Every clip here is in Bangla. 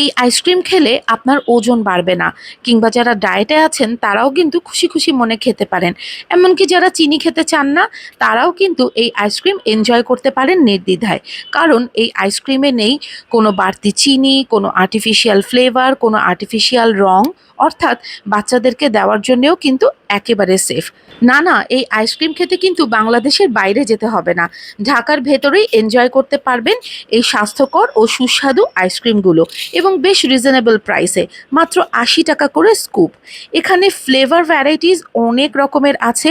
এই আইসক্রিম খেলে আপনার ওজন বাড়বে না। কিংবা যারা ডায়েটে আছেন, তারাও কিন্তু খুশি খুশি মনে খেতে পারেন। এমনকি যারা চিনি খেতে চান না, তারাও কিন্তু এই আইসক্রিম এনজয় করতে পারেন নির্দ্বিধায়। কারণ এই আইসক্রিমে নেই কোনো বাড়তি চিনি, কোনো আর্টিফিশিয়াল ফ্লেভার কোনো আর্টিফিশিয়াল রং। অর্থাৎ বাচ্চাদেরকে দেওয়ার জন্যেও কিন্তু একেবারে সেফ না না, এই আইসক্রিম খেতে কিন্তু বাংলাদেশের বাইরে যেতে হবে না। ঢাকার ভেতরেই এনজয় করতে পারবেন এই স্বাস্থ্যকর ও সুস্বাদু আইসক্রিমগুলো এবং বেশ রিজনেবল প্রাইসে মাত্র আশি টাকা করে স্কুপ এখানে ফ্লেভার ভ্যারাইটিস অনেক রকমের আছে।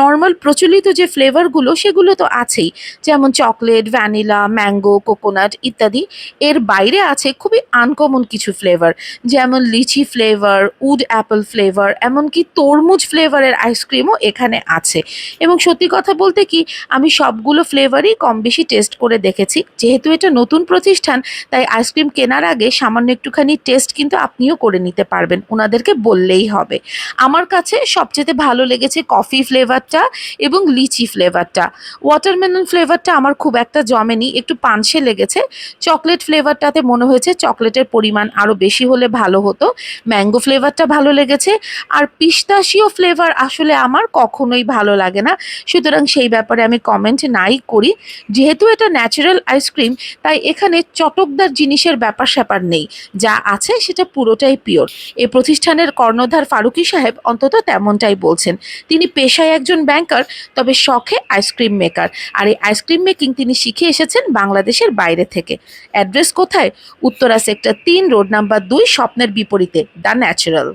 নর্মাল প্রচলিত যে ফ্লেভারগুলো সেগুলো তো আছেই। যেমন চকলেট ভ্যানিলা ম্যাঙ্গো কোকোনাট ইত্যাদি। এর বাইরে আছে খুবই আনকমন কিছু ফ্লেভার যেমন lychee flavour wood apple flavour এমনকি তরমুজ ফ্লেভারের আইসক্রিমও এখানে আছে। এবং সত্যি কথা বলতে কি, আমি সবগুলো ফ্লেভারই কম বেশি টেস্ট করে দেখেছি। যেহেতু এটা নতুন প্রতিষ্ঠান, তাই আইসক্রিম কেনার আগে সামান্য একটুখানি টেস্ট কিন্তু আপনিও করে নিতে পারবেন। ওনাদেরকে বললেই হবে। আমার কাছে সবচেয়ে ভালো লেগেছে কফি ফ্লেভারটা এবং লিচি ফ্লেভারটা ওয়াটারমেলন ফ্লেভারটা আমার খুব একটা জমেনি, একটু পানসে লেগেছে। চকলেট ফ্লেভারটাতে মনে হয়েছে চকলেটের পরিমাণ আরও বেশি হলে ভালো হতো। ম্যাঙ্গো ফ্লেভারটা ভালো লেগেছে। আর পিস্তাশিও ফ্লেভার আসলে আমার কখনোই ভালো লাগে না। সুতরাং সেই ব্যাপারে আমি কমেন্ট নাই করি। যেহেতু এটা ন্যাচারাল আইসক্রিম তাই এখানে চটকদার জিনিসের ব্যাপার স্যাপার নেই। যা আছে সেটা পুরোটাই পিওর এই প্রতিষ্ঠানের কর্ণধার ফারুকি সাহেব অন্তত তেমনটাই বলছেন। তিনি পেশায় একজন ব্যাংকার তবে শখে আইসক্রিম মেকার আর এই আইসক্রিম মেকিং তিনি শিখে এসেছেন বাংলাদেশের বাইরে থেকে। অ্যাড্রেস কোথায়? উত্তরা সেক্টর তিন রোড নাম্বার দুই, স্বপ্নের বিপরীতে দ্য ন্যাচারাল